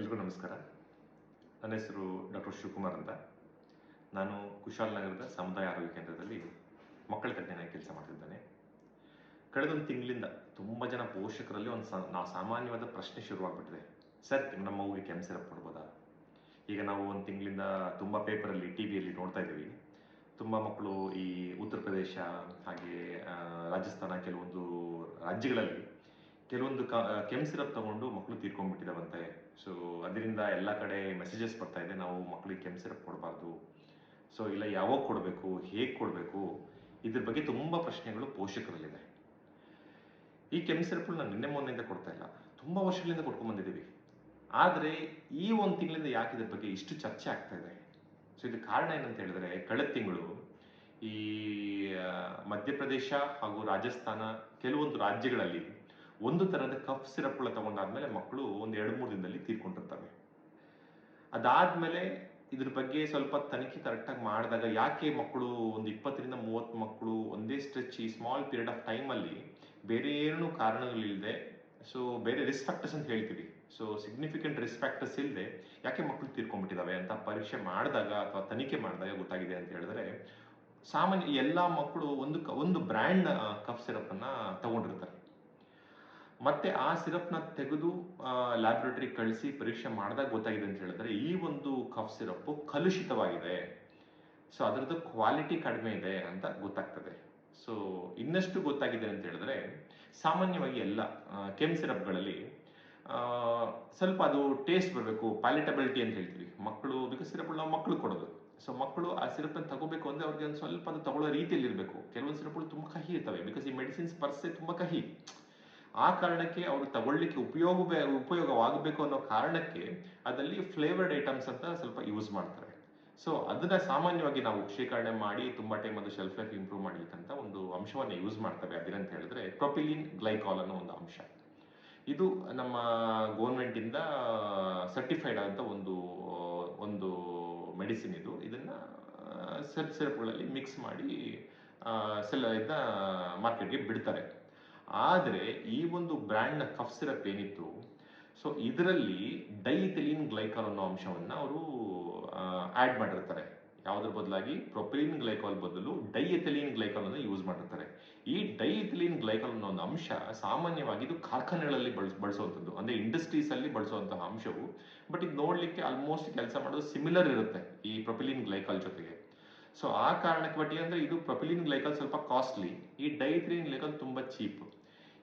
ಎಲ್ರಿಗೂ ನಮಸ್ಕಾರ. ನನ್ನ ಹೆಸರು ಡಾಕ್ಟರ್ ಶಿವಕುಮಾರ್ ಅಂತ. ನಾನು ಕುಶಾಲನಗರದ ಸಮುದಾಯ ಆರೋಗ್ಯ ಕೇಂದ್ರದಲ್ಲಿ ಮಕ್ಕಳ ತಜ್ಞನಾಗಿ ಕೆಲಸ ಮಾಡ್ತಿದ್ದೇನೆ. ಕಳೆದ ಒಂದು ತಿಂಗಳಿಂದ ತುಂಬ ಜನ ಪೋಷಕರಲ್ಲಿ ಒಂದು ನಾವು ಸಾಮಾನ್ಯವಾದ ಪ್ರಶ್ನೆ ಶುರುವಾಗ್ಬಿಟ್ಟಿದೆ. ಸರ್ ನಮ್ಮ ಮಗುಗೆ ಕೆಮ್ಮು ಸಿರಪ್ ಕೊಡ್ಬೋದಾ? ಈಗ ನಾವು ಒಂದು ತಿಂಗಳಿಂದ ತುಂಬ ಪೇಪರಲ್ಲಿ ಟಿ ವಿಯಲ್ಲಿ ನೋಡ್ತಾ ಇದ್ದೀವಿ. ತುಂಬ ಮಕ್ಕಳು ಈ ಉತ್ತರ ಪ್ರದೇಶ, ಹಾಗೆ ರಾಜಸ್ಥಾನ, ಕೆಲವೊಂದು ರಾಜ್ಯಗಳಲ್ಲಿ ಕೆಲವೊಂದು ಕ, ಕೆಮ್ಮು ಸಿರಪ್ ತಗೊಂಡು ಮಕ್ಕಳು ತೀರ್ಕೊಂಡ್ಬಿಟ್ಟಿದಾವಂತೆ. ಸೊ ಅದರಿಂದ ಎಲ್ಲ ಕಡೆ ಮೆಸೇಜಸ್ ಬರ್ತಾ ಇದೆ. ನಾವು ಮಕ್ಕಳಿಗೆ ಕೆಂಪು ಸಿರಪ್ ಕೊಡಬಾರ್ದು. ಸೊ ಇಲ್ಲ, ಯಾವಾಗ ಕೊಡಬೇಕು, ಹೇಗೆ ಕೊಡಬೇಕು, ಇದ್ರ ಬಗ್ಗೆ ತುಂಬ ಪ್ರಶ್ನೆಗಳು ಪೋಷಕರಲ್ಲಿದೆ. ಈ ಕೆಮ್ಮು ಸಿರಪ್ ನಾನು ನಿನ್ನೆ ಮೊನ್ನೆಯಿಂದ ಕೊಡ್ತಾ ಇಲ್ಲ. ತುಂಬ ವರ್ಷಗಳಿಂದ ಕೊಟ್ಕೊಂಡು ಬಂದಿದ್ದೀವಿ ಆದರೆ, ಈ ಒಂದು ತಿಂಗಳಿಂದ ಯಾಕೆ ಇದ್ರ ಬಗ್ಗೆ ಇಷ್ಟು ಚರ್ಚೆ ಆಗ್ತಾ ಇದೆ? ಸೊ ಇದಕ್ಕೆ ಕಾರಣ ಏನಂತ ಹೇಳಿದ್ರೆ, ಕಳೆದ ತಿಂಗಳು ಈ ಮಧ್ಯಪ್ರದೇಶ ಹಾಗೂ ರಾಜಸ್ಥಾನ, ಕೆಲವೊಂದು ರಾಜ್ಯಗಳಲ್ಲಿ ಒಂದು ತರಹದ ಕಫ್ ಸಿರಪ್ಗಳ ತಗೊಂಡಾದ್ಮೇಲೆ ಮಕ್ಕಳು ಒಂದು ಎರಡು ಮೂರು ದಿನದಲ್ಲಿ ತೀರ್ಕೊಂಡಿರ್ತವೆ ಅದಾದ್ಮೇಲೆ ಇದ್ರ ಬಗ್ಗೆ ಸ್ವಲ್ಪ ತನಿಖೆ ಕರೆಕ್ಟಾಗಿ ಮಾಡಿದಾಗ ಯಾಕೆ ಮಕ್ಕಳು ಒಂದು ಇಪ್ಪತ್ತರಿಂದ ಮೂವತ್ತು ಮಕ್ಕಳು ಒಂದೇ ಸ್ಟ್ರೆಚ್ ಈ ಸ್ಮಾಲ್ ಪೀರಿಯಡ್ ಆಫ್ ಟೈಮಲ್ಲಿ ಬೇರೆ ಏನು ಕಾರಣಗಳಿಲ್ಲದೆ ಸೊ ಬೇರೆ ರಿಸ್ಕ್ ಫ್ಯಾಕ್ಟರ್ಸ್ ಅಂತ ಹೇಳ್ತೀವಿ. ಸೊ ಸಿಗ್ನಿಫಿಕೆಂಟ್ ರಿಸ್ಕ್ ಫ್ಯಾಕ್ಟರ್ಸ್ ಇಲ್ಲದೆ ಯಾಕೆ ಮಕ್ಕಳು ತೀರ್ಕೊಂಡ್ಬಿಟ್ಟಿದಾವೆ ಅಂತ ಪರೀಕ್ಷೆ ಮಾಡಿದಾಗ ಅಥವಾ ತನಿಖೆ ಮಾಡಿದಾಗ ಗೊತ್ತಾಗಿದೆ ಅಂತ ಹೇಳಿದ್ರೆ, ಸಾಮಾನ್ಯ ಎಲ್ಲ ಮಕ್ಕಳು ಒಂದು ಒಂದು ಬ್ರ್ಯಾಂಡ್ ಕಫ್ ಸಿರಪ್ ಅನ್ನ ತಗೊಂಡಿರ್ತಾರೆ. ಮತ್ತೆ ಆ ಸಿರಪ್ನ ತೆಗೆದು ಲ್ಯಾಬ್ರೇಟರಿ ಕಳಿಸಿ ಪರೀಕ್ಷೆ ಮಾಡಿದಾಗ ಗೊತ್ತಾಗಿದೆ ಅಂತ ಹೇಳಿದ್ರೆ, ಈ ಒಂದು ಕಫ್ ಸಿರಪ್ ಕಲುಷಿತವಾಗಿದೆ. ಸೊ ಅದರದ್ದು ಕ್ವಾಲಿಟಿ ಕಡಿಮೆ ಇದೆ ಅಂತ ಗೊತ್ತಾಗ್ತದೆ. ಸೊ ಇನ್ನಷ್ಟು ಗೊತ್ತಾಗಿದೆ ಅಂತ ಹೇಳಿದ್ರೆ, ಸಾಮಾನ್ಯವಾಗಿ ಎಲ್ಲ ಕೆಮ್ ಸಿರಪ್ಗಳಲ್ಲಿ ಸ್ವಲ್ಪ ಅದು ಟೇಸ್ಟ್ ಬರಬೇಕು ಪ್ಯಾಲೆಟಬಿಲಿಟಿ ಅಂತ ಹೇಳ್ತೀವಿ. ಮಕ್ಕಳು ಬಿಕಾಸ್ ಸಿರಪ್ ನಾವು ಮಕ್ಕಳು ಕೊಡೋದು. ಸೊ ಮಕ್ಕಳು ಆ ಸಿರಪ್ ಅನ್ನು ತಗೋಬೇಕು ಅಂದ್ರೆ ಅವ್ರಿಗೆ ಒಂದು ಸ್ವಲ್ಪ ಅದು ತಗೊಳ್ಳೋ ರೀತಿಯಲ್ಲಿ ಇರಬೇಕು. ಕೆಲವೊಂದು ಸಿರಪ್ಗಳು ತುಂಬಾ ಕಹಿ ಇರ್ತವೆ ಬಿಕಾಸ್ ಈ ಮೆಡಿಸಿನ್ಸ್ ಪರ್ಸೆ ತುಂಬಾ ಕಹಿ. ಆ ಕಾರಣಕ್ಕೆ ಅವರು ತಗೊಳ್ಳಿಕ್ಕೆ ಉಪಯೋಗ ಉಪಯೋಗವಾಗಬೇಕು ಅನ್ನೋ ಕಾರಣಕ್ಕೆ ಅದರಲ್ಲಿ ಫ್ಲೇವರ್ಡ್ ಐಟಮ್ಸ್ ಅಂತ ಸ್ವಲ್ಪ ಯೂಸ್ ಮಾಡ್ತಾರೆ. ಸೊ ಅದನ್ನ ಸಾಮಾನ್ಯವಾಗಿ ನಾವು ಶೇಖರಣೆ ಮಾಡಿ ತುಂಬಾ ಟೈಮ್ ಅದು ಶೆಲ್ಫ್ ಲೈಫ್ ಇಂಪ್ರೂವ್ ಮಾಡ್ಲಿಕ್ಕಂತ ಒಂದು ಅಂಶವನ್ನ ಯೂಸ್ ಮಾಡ್ತವೆ ಅದೇನಂತ ಹೇಳಿದ್ರೆ ಪ್ರೊಪಿಲಿನ್ ಗ್ಲೈಕಾಲ್ ಅನ್ನೋ ಒಂದು ಅಂಶ. ಇದು ನಮ್ಮ ಗೌರ್ಮೆಂಟ್ ಇಂದ ಸರ್ಟಿಫೈಡ್ ಆದಂತ ಒಂದು ಒಂದು ಮೆಡಿಸಿನ್ ಇದು. ಇದನ್ನ ಸಿರಪ್ ಸಿರಪ್ಗಳಲ್ಲಿ ಮಿಕ್ಸ್ ಮಾಡಿ ಸೆಲ್ ಇದನ್ನ ಮಾರ್ಕೆಟ್ಗೆ ಬಿಡ್ತಾರೆ. ಆದರೆ ಈ ಒಂದು ಬ್ರ್ಯಾಂಡ್ನ ಕಫ್ ಸಿರಪ್ ಏನಿತ್ತು ಸೊ ಇದರಲ್ಲಿ ಡೈಥಿಲಿನ್ ಗ್ಲೈಕಾಲ್ ಅನ್ನೋ ಅಂಶವನ್ನು ಅವರು ಆ್ಯಡ್ ಮಾಡಿರ್ತಾರೆ. ಯಾವುದ್ರ ಬದಲಾಗಿ? ಪ್ರೊಪಿಲಿನ್ ಗ್ಲೈಕಾಲ್ ಬದಲು ಡೈಎಥಿಲಿನ್ ಗ್ಲೈಕಾಲ್ ಅನ್ನು ಯೂಸ್ ಮಾಡಿರ್ತಾರೆ. ಈ ಡೈಎಥಿಲಿನ್ ಗ್ಲೈಕಾಲ್ ಅನ್ನೋ ಒಂದು ಅಂಶ ಸಾಮಾನ್ಯವಾಗಿ ಇದು ಕಾರ್ಖಾನೆಗಳಲ್ಲಿ ಬಳಸ್, ಬಳಸುವಂಥದ್ದು. ಅಂದರೆ ಇಂಡಸ್ಟ್ರೀಸ್ ಅಲ್ಲಿ ಬಳಸುವಂತಹ ಅಂಶವು. ಬಟ್ ಇದು ನೋಡಲಿಕ್ಕೆ ಆಲ್ಮೋಸ್ಟ್ ಕೆಲಸ ಮಾಡೋದು ಸಿಮಿಲರ್ ಇರುತ್ತೆ ಈ ಪ್ರೊಪಿಲಿನ್ ಗ್ಲೈಕಾಲ್ ಜೊತೆಗೆ. ಸೊ ಆ ಕಾರಣಕ್ಕೆ ಬಟ್ ಅಂದ್ರೆ ಇದು ಪ್ರೊಪಿಲಿನ್ ಗ್ಲೈಕಾಲ್ ಸ್ವಲ್ಪ ಕಾಸ್ಟ್ಲಿ ಈ ಡೈಥಿಲಿನ್ ಗ್ಲೈಕಾಲ್ ತುಂಬಾ ಚೀಪ್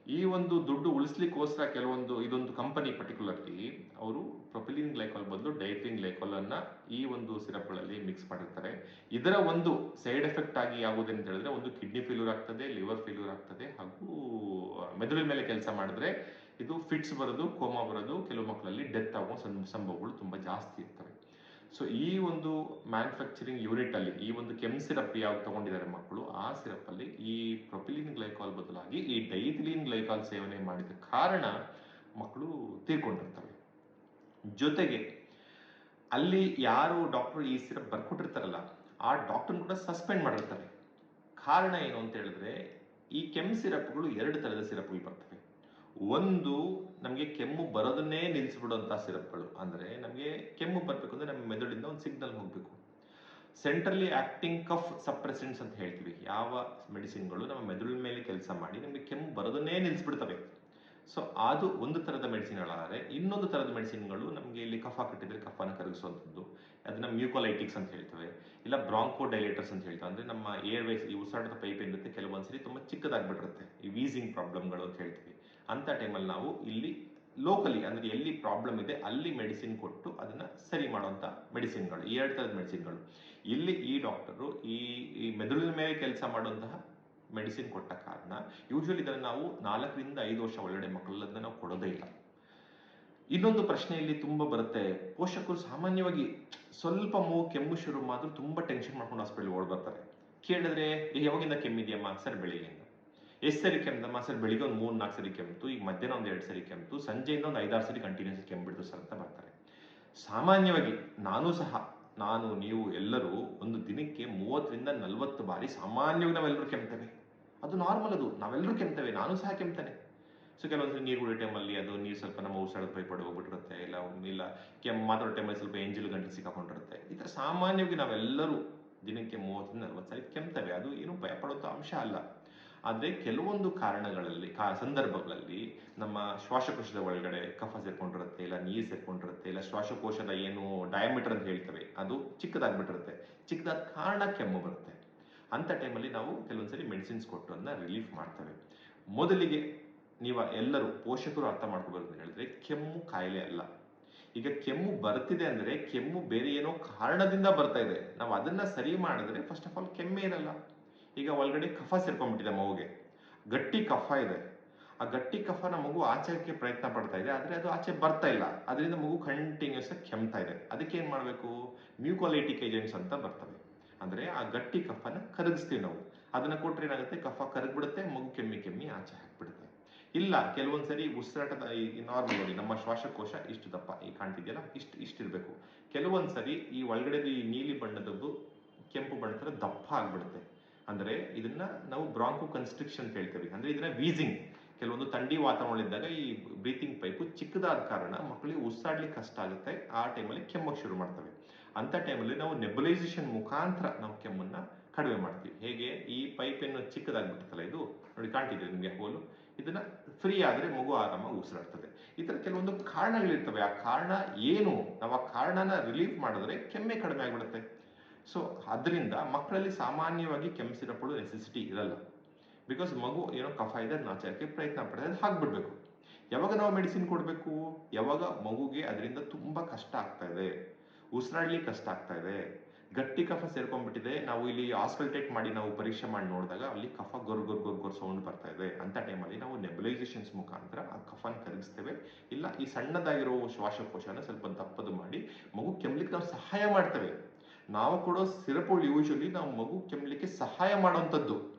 ಈ ಒಂದು ದುಡ್ಡು ಉಳಿಸ್ಲಿಕ್ಕೋಸ್ಕರ ಕೆಲವೊಂದು, ಇದೊಂದು ಕಂಪನಿ ಪರ್ಟಿಕ್ಯುಲರ್ಲಿ ಅವರು ಪ್ರೊಪಿಲಿನ್ ಗ್ಲೈಕಾಲ್ ಬದಲು ಡೈಥಿಲಿನ್ ಗ್ಲೈಕಾಲ್ ಅನ್ನ ಈ ಒಂದು ಸಿರಪ್ಗಳಲ್ಲಿ ಮಿಕ್ಸ್ ಮಾಡಿರ್ತಾರೆ. ಇದರ ಒಂದು ಸೈಡ್ ಎಫೆಕ್ಟ್ ಆಗಿ ಆಗುವುದೇಂತ ಹೇಳಿದ್ರೆ ಒಂದು ಕಿಡ್ನಿ ಫೇಲ್ಯೂರ್ ಆಗ್ತದೆ ಲಿವರ್ ಫೇಲ್ಯೂರ್ ಆಗ್ತದೆ ಹಾಗೂ ಮೆದುಳಿನ ಮೇಲೆ ಕೆಲಸ ಮಾಡಿದ್ರೆ ಇದು ಫಿಟ್ಸ್ ಬರೋದು ಕೋಮಾ ಬರೋದು, ಕೆಲವು ಮಕ್ಕಳಲ್ಲಿ ಡೆತ್ ಆಗೋ ಸಂ- ಸಂಭವಗಳು ತುಂಬಾ ಜಾಸ್ತಿ ಇರ್ತವೆ. ಸೊ ಈ ಒಂದು ಮ್ಯಾನುಫ್ಯಾಕ್ಚರಿಂಗ್ ಯೂನಿಟ್ ಅಲ್ಲಿ, ಈ ಒಂದು ಕೆಮ್ ಸಿರಪ್ ಯಾವ್ದು ತಗೊಂಡಿದ್ದಾರೆ ಮಕ್ಕಳು, ಆ ಸಿರಪ್ ಅಲ್ಲಿ ಈ ಪ್ರೊಪಿಲಿನ್ ಗ್ಲೈಕಾಲ್ ಬದಲಾಗಿ ಈ ಡೈಥಿಲಿನ್ ಗ್ಲೈಕಾಲ್ ಸೇವನೆ ಮಾಡಿದ ಕಾರಣ ಮಕ್ಕಳು ತೀರ್ಕೊಂಡಿರ್ತವೆ ಜೊತೆಗೆ, ಅಲ್ಲಿ ಯಾರು ಡಾಕ್ಟರ್ ಈ ಸಿರಪ್ ಬರ್ಕೊಟ್ಟಿರ್ತಾರಲ್ಲ, ಆ ಡಾಕ್ಟರ್ ಕೂಡ ಸಸ್ಪೆಂಡ್ ಮಾಡಿರ್ತಾರೆ. ಕಾರಣ ಏನು ಅಂತ ಹೇಳಿದ್ರೆ, ಈ ಕೆಮ್ ಸಿರಪ್ಗಳು ಎರಡು ತರದ ಸಿರಪ್ಗಳು ಬರ್ತವೆ. ಒಂದು ನಮಗೆ ಕೆಮ್ಮು ಬರೋದನ್ನೇ ನಿಲ್ಲಿಸ್ಬಿಡುವಂತಹ ಸಿರಪ್ಗಳು. ಅಂದ್ರೆ ನಮಗೆ ಕೆಮ್ಮು ಬರಬೇಕು ಅಂದ್ರೆ ನಮ್ಮ ಮೆದುಳಿಂದ ಒಂದು ಸಿಗ್ನಲ್ ಹೋಗ್ಬೇಕು. ಸೆಂಟ್ರಲಿ ಆಕ್ಟಿಂಗ್ ಕಫ್ ಸಪ್ರೆಸೆಂಟ್ಸ್ ಅಂತ ಹೇಳ್ತೀವಿ. ಯಾವ ಮೆಡಿಸಿನ್ಗಳು ನಮ್ಮ ಮೆದುಳಿನ ಮೇಲೆ ಕೆಲಸ ಮಾಡಿ ನಮಗೆ ಕೆಮ್ಮು ಬರೋದನ್ನೇ ನಿಲ್ಲಿಸ್ಬಿಡ್ತವೆ ಸೊ, ಅದು ಒಂದು ತರದ ಮೆಡಿಸಿನ್ಗಳಾದರೆ ಇನ್ನೊಂದು ತರದ ಮೆಡಿಸಿನ್ಗಳು ನಮಗೆ ಇಲ್ಲಿ ಕಫ ಕಟ್ಟಿದ್ರೆ ಕಫನ ಕರಗಿಸುವಂಥದ್ದು. ಅದನ್ನ ಮ್ಯೂಕೋಲೈಟಿಕ್ಸ್ ಅಂತ ಹೇಳ್ತೇವೆ. ಇಲ್ಲ ಬ್ರಾಂಕೋ ಡೈಲೇಟರ್ಸ್ ಅಂತ ಹೇಳ್ತೇವೆ. ಅಂದ್ರೆ ನಮ್ಮ ಏರ್ ವೇಸ್ ಈ ಉಸಿರಾಟದ ಪೈಪ್ ಏನಿರುತ್ತೆ, ಕೆಲವೊಂದ್ಸರಿ ತುಂಬಾ ಚಿಕ್ಕದಾಗ್ಬಿಟ್ಟಿರುತ್ತೆ. ಈ ವೀಸಿಂಗ್ ಪ್ರಾಬ್ಲಮ್ಗಳು ಅಂತ ಹೇಳ್ತೀವಿ. ಅಂತ ಟೈಮಲ್ಲಿ ನಾವು ಇಲ್ಲಿ ಲೋಕಲಿ ಅಂದರೆ ಎಲ್ಲಿ ಪ್ರಾಬ್ಲಮ್ ಇದೆ ಅಲ್ಲಿ ಮೆಡಿಸಿನ್ ಕೊಟ್ಟು ಅದನ್ನು ಸರಿ ಮಾಡುವಂಥ ಮೆಡಿಸಿನ್ಗಳು ಈ ಎರಡು ಥರದ ಮೆಡಿಸಿನ್ಗಳು ಇಲ್ಲಿ ಈ ಡಾಕ್ಟರು ಈ ಈ ಮೆದುಳಿನ ಮೇಲೆ ಕೆಲಸ ಮಾಡುವಂತಹ ಮೆಡಿಸಿನ್ ಕೊಟ್ಟ ಕಾರಣ ಯೂಶುವಲಿ ಇದನ್ನು ನಾವು ನಾಲ್ಕರಿಂದ ಐದು ವರ್ಷ ಒಳಗಡೆ ಮಕ್ಕಳಲ್ಲಿ ಅದನ್ನ ನಾವು ಕೊಡೋದೇ ಇಲ್ಲ. ಇನ್ನೊಂದು ಪ್ರಶ್ನೆ ಇಲ್ಲಿ ತುಂಬಾ ಬರುತ್ತೆ ಪೋಷಕರು ಸಾಮಾನ್ಯವಾಗಿ ಸ್ವಲ್ಪ ಮೂ ಕೆಮ್ಮು ಶುರು ಮಾತ್ರ ತುಂಬ ಟೆನ್ಷನ್ ಮಾಡ್ಕೊಂಡು ಹಾಸ್ಪಿಟಲ್ ಓಡ್ ಬರ್ತಾರೆ. ಕೇಳಿದ್ರೆ "ಏ, ಯಾವಾಗಿಂದ ಕೆಮ್ಮಿದೆಯಮ್ಮ? ಸರ್ ಬೆಳಿಗ್ಗೆಯಿಂದ. ಎಷ್ಟು ಸರಿ ಕೆಮ್ದಮ್ಮ ಸರ್ ಬೆಳಿಗ್ಗೆ ಒಂದು ಮೂರು ನಾಲ್ಕು ಸರಿ ಕೆಮ್ತು, ಈಗ ಮಧ್ಯಾಹ್ನ ಒಂದು ಎರಡು ಸರಿ ಕೆಮ್ತು, ಸಂಜೆಯಿಂದ ಒಂದು ಐದಾರು ಸರಿ ಕಂಟಿನ್ಯೂಸ್ ಕೆಮ್ಮಿಡ್ತು ಸರ್ ಅಂತ ಬರ್ತಾರೆ. ಸಾಮಾನ್ಯವಾಗಿ ನಾನು ಸಹ, ನಾನು, ನೀವು ಎಲ್ಲರೂ ಒಂದು ದಿನಕ್ಕೆ ಮೂವತ್ತರಿಂದ ನಲವತ್ತು ಬಾರಿ ಸಾಮಾನ್ಯವಾಗಿ ನಾವೆಲ್ಲರೂ ಕೆಮ್ತೇವೆ. ಅದು ನಾರ್ಮಲ್ ಅದು ನಾವೆಲ್ಲರೂ ಕೆಮ್ತೇವೆ, ನಾನು ಸಹ ಕೆಮ್ತೇನೆ. ಸೊ ಕೆಲವೊಂದ್ಸರಿ ನೀರು ಕುಡಿಯೋ ಟೈಮಲ್ಲಿ ಅದು ನೀರು ಸ್ವಲ್ಪ ನಮ್ಮ ಉಸಿರಾಡೋದು ಭಯಪಟ್ಟು ಹೋಗ್ಬಿಟ್ಟಿರುತ್ತೆ, ಇಲ್ಲ ಇಲ್ಲ ಕೆಮ್ಮು ಮಾತಾಡೋ ಟೈಮಲ್ಲಿ ಸ್ವಲ್ಪ ಎಂಜಿಲ್ ಗಂಟೆ ಸಿಕ್ಕಾಕೊಂಡಿರುತ್ತೆ. ಈ ಥರ ಸಾಮಾನ್ಯವಾಗಿ ನಾವೆಲ್ಲರೂ ದಿನಕ್ಕೆ ಮೂವತ್ತರಿಂದ ನಲ್ವತ್ತು ಸಾರಿ ಕೆಮ್ತೇವೆ, ಅದು ಏನು ಭಯಪಡುವಂಥ ಅಂಶ ಅಲ್ಲ. ಆದರೆ ಕೆಲವೊಂದು ಕಾರಣಗಳಲ್ಲಿ, ಕಾ, ಸಂದರ್ಭಗಳಲ್ಲಿ ನಮ್ಮ ಶ್ವಾಸಕೋಶದ ಒಳಗಡೆ ಕಫ ಸೇರ್ಕೊಂಡಿರುತ್ತೆ, ಇಲ್ಲ ನೀರು ಸೇರ್ಕೊಂಡಿರುತ್ತೆ, ಇಲ್ಲ ಶ್ವಾಸಕೋಶದ ಏನು ಡಯಾಮೀಟರ್ ಅಂತ ಹೇಳ್ತೇವೆ, ಅದು ಚಿಕ್ಕದಾಗ್ಬಿಟ್ಟಿರುತ್ತೆ. ಚಿಕ್ಕದಾದ ಕಾರಣ ಕೆಮ್ಮು ಬರುತ್ತೆ. ಅಂಥ ಟೈಮಲ್ಲಿ ನಾವು ಕೆಲವೊಂದ್ಸರಿ ಮೆಡಿಸಿನ್ಸ್ ಕೊಟ್ಟು ಅದನ್ನ ರಿಲೀಫ್ ಮಾಡ್ತೇವೆ. ಮೊದಲಿಗೆ ನೀವು ಎಲ್ಲರೂ ಪೋಷಕರು ಅರ್ಥ ಮಾಡ್ಕೋಬೇಕು ಅಂತ ಹೇಳಿದ್ರೆ ಕೆಮ್ಮು ಕಾಯಿಲೆ ಅಲ್ಲ. ಈಗ ಕೆಮ್ಮು ಬರ್ತಿದೆ ಅಂದ್ರೆ ಕೆಮ್ಮು ಬೇರೆ ಏನೋ ಕಾರಣದಿಂದ ಬರ್ತಾ ಇದೆ. ನಾವು ಅದನ್ನ ಸರಿ ಮಾಡಿದ್ರೆ ಫಸ್ಟ್ ಆಫ್ ಆಲ್ ಕೆಮ್ಮೆ ಇರಲ್ಲ. ಈಗ ಒಳಗಡೆ ಕಫ ಸೇರ್ಕೊಂಡ್ಬಿಟ್ಟಿದೆ ಮಗುಗೆ. ಗಟ್ಟಿ ಕಫ ಇದೆ. ಆ ಗಟ್ಟಿ ಕಫನ ಮಗು ಆಚೆಕ್ಕೆ ಪ್ರಯತ್ನ ಪಡ್ತಾ ಇದೆ, ಆದರೆ ಅದು ಆಚೆ ಬರ್ತಾ ಇಲ್ಲ. ಅದರಿಂದ ಮಗು ಕಂಟಿನ್ಯೂಸ್ ಆಗಿ ಕೆಮ್ತಾ ಇದೆ. ಅದಕ್ಕೆ ಏನು ಮಾಡಬೇಕು? ಮ್ಯೂಕೋಲೈಟಿಕ್ ಏಜೆಂಟ್ಸ್ ಅಂತ ಬರ್ತವೆ. ಅಂದರೆ ಆ ಗಟ್ಟಿ ಕಫನ ಕರಗಿಸ್ತೀವಿ ನಾವು. ಅದನ್ನ ಕೊಟ್ಟರೆ ಏನಾಗುತ್ತೆ? ಕಫ ಕರಗ್ಬಿಡುತ್ತೆ, ಮಗು ಕೆಮ್ಮಿ ಕೆಮ್ಮಿ ಆಚೆ ಹಾಕ್ಬಿಡುತ್ತೆ. ಇಲ್ಲ, ಕೆಲವೊಂದ್ಸರಿ ಉಸಿರಾಟದ ಈ ನಾರ್ಮಲ್ ನೋಡಿ, ನಮ್ಮ ಶ್ವಾಸಕೋಶ ಇಷ್ಟು ದಪ್ಪ, ಈ ಕಾಣ್ತಿದೆಯಲ್ಲ? ಇಷ್ಟು ಇಷ್ಟಿರಬೇಕು ಕೆಲವೊಂದು ಸರಿ ಈ ಒಳಗಡೆದು ಈ ನೀಲಿ ಬಣ್ಣದದ್ದು ಕೆಂಪು ಬಣ್ಣದ ದಪ್ಪ ಆಗ್ಬಿಡುತ್ತೆ. ಅಂದ್ರೆ ಇದನ್ನ ನಾವು ಬ್ರಾಂಕು ಕನ್ಸ್ಟ್ರಿಕ್ಷನ್ ಅಂತ ಹೇಳ್ತೀವಿ. ಅಂದ್ರೆ ಇದನ್ನ ವೀಸಿಂಗ್ ಕೆಲವೊಂದು ಥಂಡಿ ವಾತಾವರಣ ಇದ್ದಾಗ ಈ ಬ್ರೀತಿಂಗ್ ಪೈಪು ಚಿಕ್ಕದಾದ ಕಾರಣ ಮಕ್ಕಳಿಗೆ ಉಸಿರಾಡ್ಲಿಕ್ಕೆ ಕಷ್ಟ ಆಗುತ್ತೆ. ಆ ಟೈಮಲ್ಲಿ ಕೆಮ್ಮಕ್ಕೆ ಶುರು ಮಾಡ್ತವೆ. ಅಂತ ಟೈಮಲ್ಲಿ ನಾವು ನೆಬುಲೈಸೇಷನ್ ಮುಖಾಂತರ ನಾವು ಕೆಮ್ಮನ್ನ ಕಡಿಮೆ ಮಾಡ್ತೀವಿ. ಹೇಗೆ? ಈ ಪೈಪ್ ಏನು ಚಿಕ್ಕದಾಗ್ಬಿಡ್ತಲ್ಲ ಇದು? ನೋಡಿ ಕಾಣ್ತಿದೆ ನಿಮಗೆ ಹೋಲು? ಇದನ್ನ ಫ್ರೀ ಆದ್ರೆ ಮಗು ಆರಾಮಾಗಿ ಉಸಿರಾಡ್ತದೆ. ಈ ಥರ ಕೆಲವೊಂದು ಕಾರಣಗಳಿರ್ತವೆ. ಆ ಕಾರಣ ಏನು? ನಾವು ಆ ಕಾರಣನ ರಿಲೀಫ್ ಮಾಡಿದ್ರೆ ಕೆಮ್ಮೆ ಕಡಿಮೆ ಆಗ್ಬಿಡುತ್ತೆ. ಸೊ ಅದರಿಂದ ಮಕ್ಕಳಲ್ಲಿ ಸಾಮಾನ್ಯವಾಗಿ ಕೆಮ್ಮು ಸಿರಪಡು ನೆಸೆಸಿಟಿ ಇರಲ್ಲ. ಬಿಕಾಸ್ ಮಗು ಏನೋ ಕಫ ಇದೆ ನಾಚಕ್ಕೆ ಪ್ರಯತ್ನ ಪಡೆದ ಹಾಕ್ಬಿಡ್ಬೇಕು. ಯಾವಾಗ ನಾವು ಮೆಡಿಸಿನ್ ಕೊಡಬೇಕು? ಯಾವಾಗ ಮಗುಗೆ ಅದರಿಂದ ತುಂಬ ಕಷ್ಟ ಆಗ್ತಾ ಇದೆ. ಉಸಿರಾಡ್ಲಿ ಕಷ್ಟ ಆಗ್ತಾ ಇದೆ. ಗಟ್ಟಿ ಕಫ ಸೇರ್ಕೊಂಡ್ಬಿಟ್ಟಿದೆ. ನಾವು ಇಲ್ಲಿ ಆಸ್ಪಲ್ಟೇಟ್ ಮಾಡಿ ನಾವು ಪರೀಕ್ಷೆ ಮಾಡಿ ನೋಡಿದಾಗ ಅಲ್ಲಿ ಕಫ ಗೊರ್ ಗೊರ್ ಗೊರ್ ಗೊರ್ ಸೌಂಡ್ ಬರ್ತಾ ಇದೆ. ಅಂತ ಟೈಮಲ್ಲಿ ನಾವು ನೆಬಲೈಸೇಷನ್ಸ್ ಮುಖಾಂತರ ಆ ಕಫನ ಕರಗಿಸ್ತೇವೆ. ಇಲ್ಲ, ಈ ಸಣ್ಣದಾಗಿರೋ ಶ್ವಾಸಕೋಶನ ಸ್ವಲ್ಪ ದಪ್ಪದು ಮಾಡಿ ಮಗು ಕೆಮ್ಲಿಕ್ಕೆ ನಾವು ಸಹಾಯ ಮಾಡ್ತೇವೆ. ನಾವು ಕೊಡೋ ಸಿರಪುಗಳು ಯೂಶಲಿ ನಾವು ಮಗು ಕೆಮ್ಮಲಿಕ್ಕೆ ಸಹಾಯ ಮಾಡುವಂಥದ್ದು.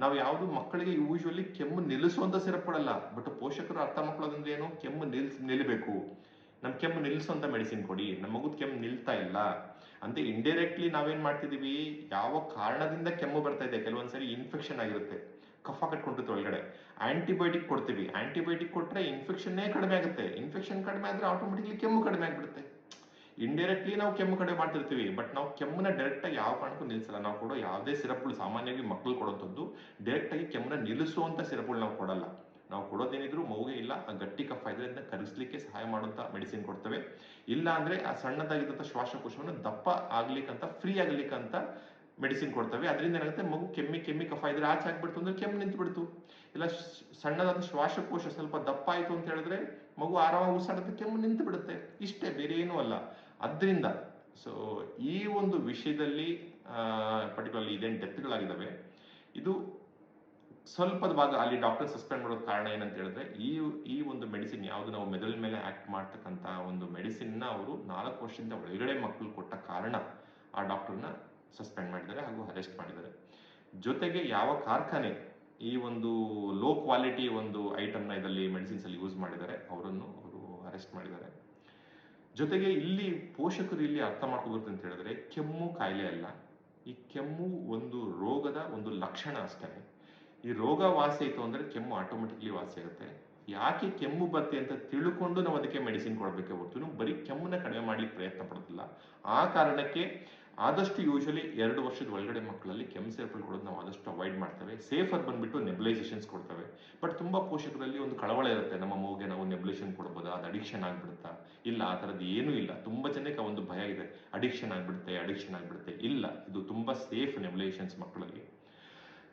ನಾವು ಯಾವುದು ಮಕ್ಕಳಿಗೆ ಯೂಶಲಿ ಕೆಮ್ಮು ನಿಲ್ಲಿಸುವಂಥ ಸಿರಪ್ ಕೊಡಲ್ಲ. ಬಟ್ ಪೋಷಕರು ಅರ್ಥ ಮಾಡ್ಕೊಳ್ಳೋದಂದ್ರೆ ಏನು? ಕೆಮ್ಮು ನಿಲ್ಸ್ ನಿಲ್ಲಬೇಕು ನಮ್ಮ ಕೆಮ್ಮು ನಿಲ್ಲಿಸುವಂಥ ಮೆಡಿಸಿನ್ ಕೊಡಿ. ನಮ್ಮ ಮಗು ಕೆಮ್ಮು ನಿಲ್ತಾ ಇಲ್ಲ. ಅಂತ ಇಂಡೈರೆಕ್ಟ್ಲಿ ನಾವೇನ್ ಮಾಡ್ತಿದೀವಿ ಯಾವ ಕಾರಣದಿಂದ ಕೆಮ್ಮು ಬರ್ತಾ ಇದೆ? ಕೆಲವೊಂದ್ಸರಿ ಇನ್ಫೆಕ್ಷನ್ ಆಗಿರುತ್ತೆ. ಕಫ ಕಟ್ಕೊಂಡಿರುತ್ತೆ ಒಳಗಡೆ. ಆಂಟಿಬಯೋಟಿಕ್ ಕೊಡ್ತೀವಿ. ಆಂಟಿಬಯೋಟಿಕ್ ಕೊಟ್ರೆ ಇನ್ಫೆಕ್ಷನ್ನೇ ಕಡಿಮೆ ಆಗುತ್ತೆ. ಇನ್ಫೆಕ್ಷನ್ ಕಡಿಮೆ ಆದ್ರೆ ಆಟೋಮೆಟಿಕ್ಲಿ ಕೆಮ್ಮು ಕಡಿಮೆ ಆಗ್ಬಿಡುತ್ತೆ. ಇಂಡೈರೆಕ್ಟ್ಲಿ ನಾವು ಕೆಮ್ಮು ಕಡೆ ಮಾಡ್ತಿರ್ತೀವಿ ಬಟ್ ನಾವು ಕೆಮ್ಮನ್ನ ಡೈರೆಕ್ಟ್ ಆಗಿ ಯಾವ ಕಾರಣಕ್ಕೂ ನಿಲ್ಲಿಸಲ್ಲ ನಾವು ಕೊಡೋ ಯಾವುದೇ ಸಿರಪ್ಗಳು ಸಾಮಾನ್ಯವಾಗಿ ಮಕ್ಕಳು ಕೊಡುವಂಥದ್ದು ಡೈರೆಕ್ಟ್ ಆಗಿ ಕೆಮ್ಮನ್ನ ನಿಲ್ಲಿಸುವಂತ ಸಿರಪ್ಗಳು ನಾವು ಕೊಡಲ್ಲ. ನಾವು ಕೊಡೋದೇನಿದ್ರು ಮೌಗೆ ಇಲ್ಲ, ಆ ಗಟ್ಟಿ ಕಫ ಇದ್ರೆ ಅದನ್ನ ಕರಗಿಸ್ಲಿಕ್ಕೆ ಸಹಾಯ ಮಾಡುವಂತ ಮೆಡಿಸಿನ್ ಕೊಡ್ತೇವೆ. ಇಲ್ಲ ಅಂದ್ರೆ ಆ ಸಣ್ಣದಾಗಿದ್ದಂತ ಶ್ವಾಸಕೋಶವನ್ನು ದಪ್ಪ ಆಗ್ಲಿಕ್ಕಂತ ಫ್ರೀ ಆಗ್ಲಿಕ್ಕಂತ ಮೆಡಿಸಿನ್ ಕೊಡ್ತವೆ. ಅದರಿಂದ ಏನಾಗುತ್ತೆ? ಮಗು ಕೆಮ್ಮಿ ಕೆಮ್ಮಿ ಕಫ ಇದ್ರೆ ಆಚೆ ಆಗ್ಬಿಡ್ತು ಅಂದ್ರೆ ಕೆಮ್ಮು ನಿಂತು ಬಿಡ್ತು ಇಲ್ಲ ಸಣ್ಣದಾದ ಶ್ವಾಸಕೋಶ ಸ್ವಲ್ಪ ದಪ್ಪ ಆಯ್ತು ಅಂತ ಹೇಳಿದ್ರೆ ಮಗು ಆರಾಮಾಗಿ ಉಸಿರಾಡುತ್ತೆ ಕೆಮ್ಮು ನಿಂತು ಬಿಡುತ್ತೆ ಇಷ್ಟೇ ಬೇರೆ ಏನೂ ಅಲ್ಲ. ಅದರಿಂದ ಸೊ ಈ ಒಂದು ವಿಷಯದಲ್ಲಿ ಪರ್ಟಿಕ್ಯುಲರ್ಲಿ ಇದೇನು ಡೆತ್ಗಳಾಗಿದ್ದಾವೆ ಇದು ಸ್ವಲ್ಪದ ಭಾಗ ಅಲ್ಲಿ ಡಾಕ್ಟರ್ ಸಸ್ಪೆಂಡ್ ಮಾಡೋದು ಕಾರಣ ಏನಂತ ಹೇಳಿದ್ರೆ, ಈ ಈ ಒಂದು ಮೆಡಿಸಿನ್ ಯಾವುದು ನಾವು ಮೆದುಳ ಮೇಲೆ ಆಕ್ಟ್ ಮಾಡ್ತಕ್ಕಂಥ ಒಂದು ಮೆಡಿಸಿನ್ನ ಅವರು ನಾಲ್ಕು ವರ್ಷದಿಂದ ಒಳಗಡೆ ಮಕ್ಕಳು ಕೊಟ್ಟ ಕಾರಣ ಆ ಡಾಕ್ಟರ್ನ ಸಸ್ಪೆಂಡ್ ಮಾಡಿದ್ದಾರೆ ಹಾಗೂ ಅರೆಸ್ಟ್ ಮಾಡಿದ್ದಾರೆ. ಜೊತೆಗೆ ಯಾವ ಕಾರ್ಖಾನೆ ಈ ಒಂದು ಲೋ ಕ್ವಾಲಿಟಿ ಒಂದು ಐಟಮ್ನ ಇದರಲ್ಲಿ ಮೆಡಿಸಿನ್ಸ್ ಅಲ್ಲಿ ಯೂಸ್ ಮಾಡಿದ್ದಾರೆ, ಅವರನ್ನು ಅವರು ಅರೆಸ್ಟ್ ಮಾಡಿದ್ದಾರೆ. ಜೊತೆಗೆ ಇಲ್ಲಿ ಪೋಷಕರು ಇಲ್ಲಿ ಅರ್ಥ ಮಾಡ್ಕೋಬೇಕು ಅಂತ ಹೇಳಿದ್ರೆ ಕೆಮ್ಮು ಕಾಯಿಲೆ ಅಲ್ಲ. ಈ ಕೆಮ್ಮು ಒಂದು ರೋಗದ ಒಂದು ಲಕ್ಷಣ ಅಷ್ಟೇ. ಈ ರೋಗ ವಾಸಿ ಆಯಿತು ಅಂದ್ರೆ ಕೆಮ್ಮು ಆಟೋಮೆಟಿಕ್ಲಿ ವಾಸಿ ಆಗುತ್ತೆ. ಯಾಕೆ ಕೆಮ್ಮು ಬರುತ್ತೆ ಅಂತ ತಿಳ್ಕೊಂಡು ನಾವು ಅದಕ್ಕೆ ಮೆಡಿಸಿನ್ ಕೊಡಬೇಕೆ ಹೊರತು ಬರೀ ಕೆಮ್ಮನ್ನ ಕಡಿಮೆ ಮಾಡ್ಲಿಕ್ಕೆ ಪ್ರಯತ್ನ ಪಡೋದಿಲ್ಲ. ಆ ಕಾರಣಕ್ಕೆ ಆದಷ್ಟು ಯೂಶಲಿ ಎರಡು ವರ್ಷದ ಒಳಗಡೆ ಮಕ್ಕಳಲ್ಲಿ ಕೆಮ್ ಸೇರ್ಪಲ್ ಕೊಡೋದು ನಾವು ಆದಷ್ಟು ಅವಾಯ್ಡ್ ಮಾಡ್ತೇವೆ. ಸೇಫ್ ಆಗಿ ಬಂದ್ಬಿಟ್ಟು ನೆಬ್ಲೈಸೇಷನ್ಸ್ ಕೊಡ್ತೇವೆ. ಬಟ್ ತುಂಬಾ ಪೋಷಕರಲ್ಲಿ ಒಂದು ಕಳವಳ ಇರುತ್ತೆ. ನಮ್ಮ ಮಗುಗೆ ನಾವು ನೆಬ್ಲೇಷನ್ ಕೊಡ್ಬೋದಾ? ಅದು ಅಡಿಕ್ಷನ್ ಆಗ್ಬಿಡುತ್ತಾ? ಇಲ್ಲ, ಆ ಥರದ್ದು ಏನೂ ಇಲ್ಲ. ತುಂಬಾ ಜನಕ್ಕೆ ಒಂದು ಭಯ ಇದೆ. ಅಡಿಕ್ಷನ್ ಆಗ್ಬಿಡುತ್ತೆ ಅಡಿಕ್ಷನ್ ಆಗ್ಬಿಡುತ್ತೆ. ಇಲ್ಲ, ಇದು ತುಂಬಾ ಸೇಫ್ ನೆಬ್ಲೇಷನ್ಸ್ ಮಕ್ಕಳಲ್ಲಿ.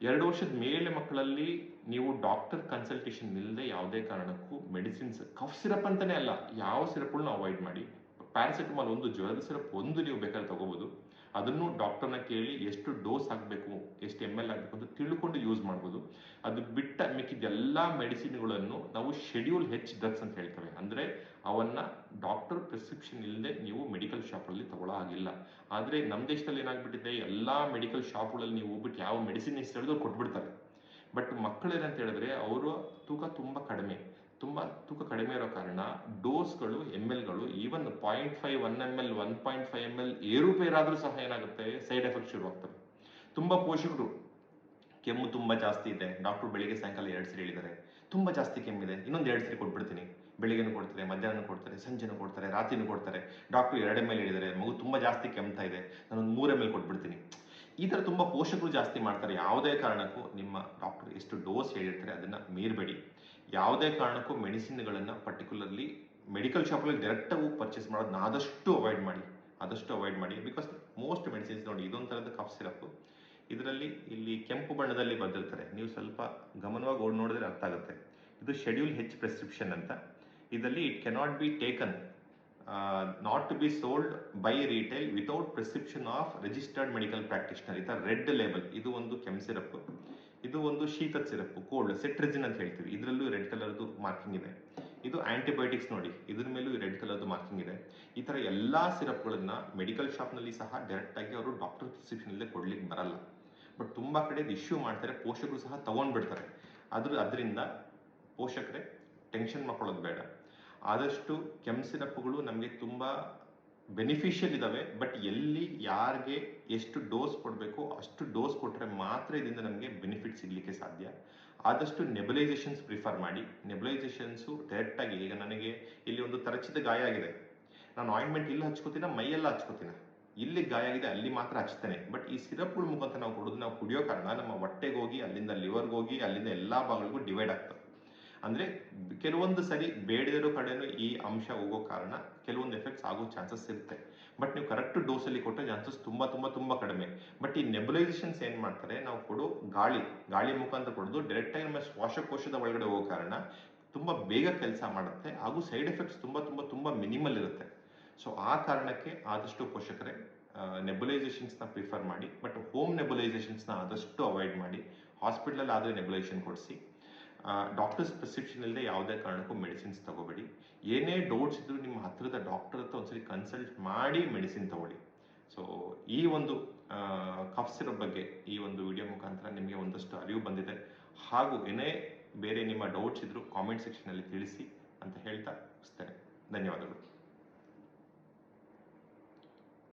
ಎರಡು ವರ್ಷದ ಮೇಲೆ ಮಕ್ಕಳಲ್ಲಿ ನೀವು ಡಾಕ್ಟರ್ ಕನ್ಸಲ್ಟೇಷನ್ ಇಲ್ಲದೆ ಯಾವುದೇ ಕಾರಣಕ್ಕೂ ಮೆಡಿಸಿನ್ಸ್ ಕಫ್ ಸಿರಪ್ ಅಂತಲೇ ಅಲ್ಲ, ಯಾವ ಸಿರಪ್ಗಳನ್ನ ಅವಾಯ್ಡ್ ಮಾಡಿ ಪ್ಯಾರಾಸಿಟಮಾಲ್ ಒಂದು, ಜ್ವರದ ಸಿರಪ್ ಒಂದು ನೀವು ಬೇಕಾದ್ರೆ ತಗೋಬಹುದು ಅದನ್ನು ಡಾಕ್ಟರ್ನ ಕೇಳಿ ಎಷ್ಟು ಡೋಸ್ ಹಾಕಬೇಕು, ಎಷ್ಟು ಎಂ ಎಲ್ ಆಗಬೇಕು ಅಂತ ತಿಳ್ಕೊಂಡು ಯೂಸ್ ಮಾಡ್ಬೋದು. ಅದು ಬಿಟ್ಟ ಮಿಕ್ಕಿದ ಎಲ್ಲ ಮೆಡಿಸಿನ್ಗಳನ್ನು ನಾವು ಶೆಡ್ಯೂಲ್ ಹೆಚ್ ಡ್ರಗ್ಸ್ ಅಂತ ಹೇಳ್ತೇವೆ. ಅಂದರೆ ಅವನ್ನ ಡಾಕ್ಟರ್ ಪ್ರಿಸ್ಕ್ರಿಪ್ಷನ್ ಇಲ್ಲದೆ ನೀವು ಮೆಡಿಕಲ್ ಶಾಪಲ್ಲಿ ತಗೊಳ್ಳೋ ಆಗಿಲ್ಲ ಆದರೆ ನಮ್ಮ ದೇಶದಲ್ಲಿ ಏನಾಗ್ಬಿಟ್ಟಿದೆ, ಎಲ್ಲ ಮೆಡಿಕಲ್ ಶಾಪ್ಗಳಲ್ಲಿ ನೀವು ಹೋಗ್ಬಿಟ್ಟು ಯಾವ ಮೆಡಿಸಿನ್ ಇಷ್ಟ ಹೇಳಿದ್ರು ಕೊಟ್ಬಿಡ್ತಾರೆ. ಬಟ್ ಮಕ್ಕಳೇನಂತ ಹೇಳಿದ್ರೆ, ಅವರು ತೂಕ ತುಂಬ ಕಡಿಮೆ. ತುಂಬಾ ತೂಕ ಕಡಿಮೆ ಇರೋ ಕಾರಣ ಡೋಸ್ಗಳು M ಎಲ್ಗಳು even point five one M L one point five M L ಏರುಪೇರಾದ್ರೂ ಸಹ ಏನಾಗುತ್ತೆ? ಸೈಡ್ ಎಫೆಕ್ಟ್ ಶುರು ಆಗ್ತವೆ ತುಂಬಾ ಪೋಷಕರು, ಕೆಮ್ಮು ತುಂಬಾ ಜಾಸ್ತಿ ಇದೆ. ಡಾಕ್ಟರ್ ಬೆಳಿಗ್ಗೆ ಸಾಯಂಕಾಲ ಎರಡು ಸರಿ ಹೇಳಿದ್ದಾರೆ. ತುಂಬ ಜಾಸ್ತಿ ಕೆಮ್ಮಿದೆ. ಇನ್ನೊಂದು ಎರಡು ಸರಿ ಕೊಟ್ಬಿಡ್ತೀನಿ. ಬೆಳಿಗ್ಗೆನೂ ಕೊಡ್ತಾರೆ ಮಧ್ಯಾಹ್ನ ಕೊಡ್ತಾರೆ, ಸಂಜೆನೂ ಕೊಡ್ತಾರೆ, ರಾತ್ರಿನೂ ಕೊಡ್ತಾರೆ. ಡಾಕ್ಟರ್ ಎರಡು ಎಂ ಎಲ್ ಹೇಳಿದ್ದಾರೆ. ಮಗು ತುಂಬ ಜಾಸ್ತಿ ಕೆಮ್ತಾ ಇದೆ. ನಾನೊಂದು ಮೂರು ಎಂ ಎಲ್ ಕೊಟ್ಬಿಡ್ತೀನಿ. ಈ ಥರ ತುಂಬ ಪೋಷಕರು ಜಾಸ್ತಿ ಮಾಡ್ತಾರೆ. ಯಾವುದೇ ಕಾರಣಕ್ಕೂ ನಿಮ್ಮ ಡಾಕ್ಟರ್ ಎಷ್ಟು ಡೋಸ್ ಹೇಳಿರ್ತಾರೆ ಅದನ್ನು ಮೀರಬೇಡಿ. ಯಾವುದೇ ಕಾರಣಕ್ಕೂ ಮೆಡಿಸಿನ್ಗಳನ್ನು ಪರ್ಟಿಕ್ಯುಲರ್ಲಿ ಮೆಡಿಕಲ್ ಶಾಪಲ್ಲಿ ಡೈರೆಕ್ಟಾಗಿ ಪರ್ಚೇಸ್ ಮಾಡೋದನ್ನ ಆದಷ್ಟು ಅವಾಯ್ಡ್ ಮಾಡಿ, ಆದಷ್ಟು ಅವಾಯ್ಡ್ ಮಾಡಿ ಬಿಕಾಸ್ ಮೋಸ್ಟ್ ಮೆಡಿಸಿನ್ಸ್ ನೋಡಿ ಇದೊಂದು ಥರದ ಕಫ್ ಸಿರಪ್ ಇದರಲ್ಲಿ ಇಲ್ಲಿ ಕೆಂಪು ಬಣ್ಣದಲ್ಲಿ ಬಂದಿರ್ತಾರೆ. ನೀವು ಸ್ವಲ್ಪ ಗಮನವಾಗಿ ಓಡ್ ನೋಡಿದ್ರೆ ಅರ್ಥ ಆಗುತ್ತೆ. ಇದು ಶೆಡ್ಯೂಲ್ ಹೆಚ್ ಪ್ರೆಸ್ಕ್ರಿಪ್ಷನ್ ಅಂತ. ಇದರಲ್ಲಿ it cannot be taken not to be sold by retail without prescription of registered medical practitioner ಥರ ರೆಡ್ ಲೇಬಲ್ ಇದು ಒಂದು ಕೆಂಪು ಸಿರಪ್ ಇದು ಒಂದು ಶೀತ ಸಿರಪ್, ಕೋಲ್ಡ್, ಸೆಟ್ರಿಜಿನ್ ಅಂತ ಹೇಳ್ತೀವಿ. ಇದರಲ್ಲೂ ರೆಡ್ ಕಲರ್ದು ಮಾರ್ಕಿಂಗ್ ಇದೆ. ಇದು ಆಂಟಿಬಯೋಟಿಕ್ಸ್ ನೋಡಿ, ಇದ್ರ ಮೇಲೂ ರೆಡ್ ಕಲರ್ದು ಮಾರ್ಕಿಂಗ್ ಇದೆ. ಈ ತರ ಎಲ್ಲಾ ಸಿರಪ್ಗಳನ್ನ ಮೆಡಿಕಲ್ ಶಾಪ್ನಲ್ಲಿ ಸಹ ಡೈರೆಕ್ಟ್ ಆಗಿ ಅವರು ಡಾಕ್ಟರ್ ಪ್ರಿಸ್ಕ್ರಿಪ್ಷನ್ ಅಲ್ಲೇ ಕೊಡ್ಲಿಕ್ಕೆ ಬರಲ್ಲ. ಬಟ್ ತುಂಬಾ ಕಡೆ ಇಶ್ಯೂ ಮಾಡ್ತಾರೆ, ಪೋಷಕರು ಸಹ ತಗೊಂಡ್ಬಿಡ್ತಾರೆ. ಅದ್ರ ಅದರಿಂದ ಪೋಷಕರೇ ಟೆನ್ಷನ್ ಮಾಡ್ಕೊಳ್ಳೋದು ಬೇಡ. ಆದಷ್ಟು ಕೆಮ್ ಸಿರಪ್ಗಳು ನಮಗೆ ತುಂಬಾ ಬೆನಿಫಿಷಿಯಲ್ ಇದಾವೆ ಬಟ್ ಎಲ್ಲಿ ಯಾರಿಗೆ ಎಷ್ಟು ಡೋಸ್ ಕೊಡಬೇಕು ಅಷ್ಟು ಡೋಸ್ ಕೊಟ್ಟರೆ ಮಾತ್ರ ಇದರಿಂದ ನಮಗೆ ಬೆನಿಫಿಟ್ ಸಿಗಲಿಕ್ಕೆ ಸಾಧ್ಯ. ಆದಷ್ಟು ನೆಬಲೈಸೇಷನ್ಸ್ ಪ್ರಿಫರ್ ಮಾಡಿ. ನೆಬಲೈಸೇಷನ್ಸು ಡೈರೆಕ್ಟಾಗಿ ಈಗ ನನಗೆ ಇಲ್ಲಿ ಒಂದು ತರಚಿದ ಗಾಯ ಆಗಿದೆ. ನಾನು ಆಯಿಂಟ್ಮೆಂಟ್ ಇಲ್ಲಿ ಹಚ್ಕೋತೀನ, ಮೈಯೆಲ್ಲ ಹಚ್ಕೋತೀನ? ಇಲ್ಲಿ ಗಾಯ ಆಗಿದೆ, ಅಲ್ಲಿ ಮಾತ್ರ ಹಚ್ತೇನೆ. ಬಟ್ ಈ ಸಿರಪ್ಗಳ ಮುಖಾಂತರ ನಾವು ಕೊಡೋದು, ನಾವು ಕುಡಿಯೋ ಕಾರಣ ನಮ್ಮ ಹೊಟ್ಟೆಗೆ ಹೋಗಿ, ಅಲ್ಲಿಂದ ಲಿವರ್ಗೆ ಹೋಗಿ, ಅಲ್ಲಿಂದ ಎಲ್ಲಾ ಭಾಗಗಳಿಗೂ ಡಿವೈಡ್ ಆಗ್ತದೆ. ಅಂದ್ರೆ ಕೆಲವೊಂದು ಸರಿ ಬೇಡದಿರೋ ಕಡೆನೂ ಈ ಅಂಶ ಹೋಗೋ ಕಾರಣ ಕೆಲವೊಂದು ಎಫೆಕ್ಟ್ಸ್ ಆಗೋ ಚಾನ್ಸಸ್ ಇರುತ್ತೆ. ಬಟ್ ನೀವು ಕರೆಕ್ಟ್ ಡೋಸಲ್ಲಿ ಕೊಟ್ಟರೆ ಚಾನ್ಸಸ್ ತುಂಬಾ ತುಂಬಾ ತುಂಬಾ ಕಡಿಮೆ. ಬಟ್ ಈ ನೆಬುಲೈಸೇಷನ್ಸ್ ಏನ್ ಮಾಡ್ತಾರೆ, ನಾವು ಕೊಡೋ ಗಾಳಿ ಗಾಳಿ ಮುಖಾಂತರ ಕೊಡೋದು ಡೈರೆಕ್ಟ್ ಆಗಿ ನಮ್ಮ ಶ್ವಾಸಕೋಶದ ಒಳಗಡೆ ಹೋಗೋ ಕಾರಣ ತುಂಬಾ ಬೇಗ ಕೆಲಸ ಮಾಡುತ್ತೆ ಹಾಗೂ ಸೈಡ್ ಎಫೆಕ್ಟ್ಸ್ ತುಂಬಾ ತುಂಬಾ ತುಂಬಾ ಮಿನಿಮಲ್ ಇರುತ್ತೆ. ಸೊ ಆ ಕಾರಣಕ್ಕೆ ಆದಷ್ಟು ಪೋಷಕರೇ ನೆಬುಲೈಸೇಷನ್ಸ್ನ ಪ್ರಿಫರ್ ಮಾಡಿ ಬಟ್ ಹೋಮ್ ನೆಬುಲೈಸೇಷನ್ಸ್ನ ಆದಷ್ಟು ಅವಾಯ್ಡ್ ಮಾಡಿ ಹಾಸ್ಪಿಟಲ್ ಆದರೆ ನೆಬುಲೈಸೇಷನ್ ಕೊಡಿಸಿ. ಡಾಕ್ಟರ್ಸ್ ಪ್ರಿಸ್ಕ್ರಿಪ್ಷನ್ ಇಲ್ಲದೆ ಯಾವುದೇ ಕಾರಣಕ್ಕೂ ಮೆಡಿಸಿನ್ಸ್ ತಗೋಬೇಡಿ. ಏನೇ ಡೌಟ್ಸ್ ಇದ್ರು ನಿಮ್ಮ ಹತ್ತಿರದ ಡಾಕ್ಟರ್ ಹತ್ರ ಒಂದ್ಸರಿ ಕನ್ಸಲ್ಟ್ ಮಾಡಿ ಮೆಡಿಸಿನ್ ತಗೊಳ್ಳಿ. ಸೊ ಈ ಒಂದು ಕಫ್ ಸಿರಪ್ ಬಗ್ಗೆ ಈ ಒಂದು ವಿಡಿಯೋ ಮುಖಾಂತರ ನಿಮಗೆ ಒಂದಷ್ಟು ಅರಿವು ಬಂದಿದೆ. ಹಾಗೂ ಏನೇ ಬೇರೆ ನಿಮ್ಮ ಡೌಟ್ಸ್ ಇದ್ರು ಕಾಮೆಂಟ್ ಸೆಕ್ಷನಲ್ಲಿ ತಿಳಿಸಿ ಅಂತ ಹೇಳ್ತಾ ಮುಗಿಸ್ತೇನೆ ಧನ್ಯವಾದಗಳು.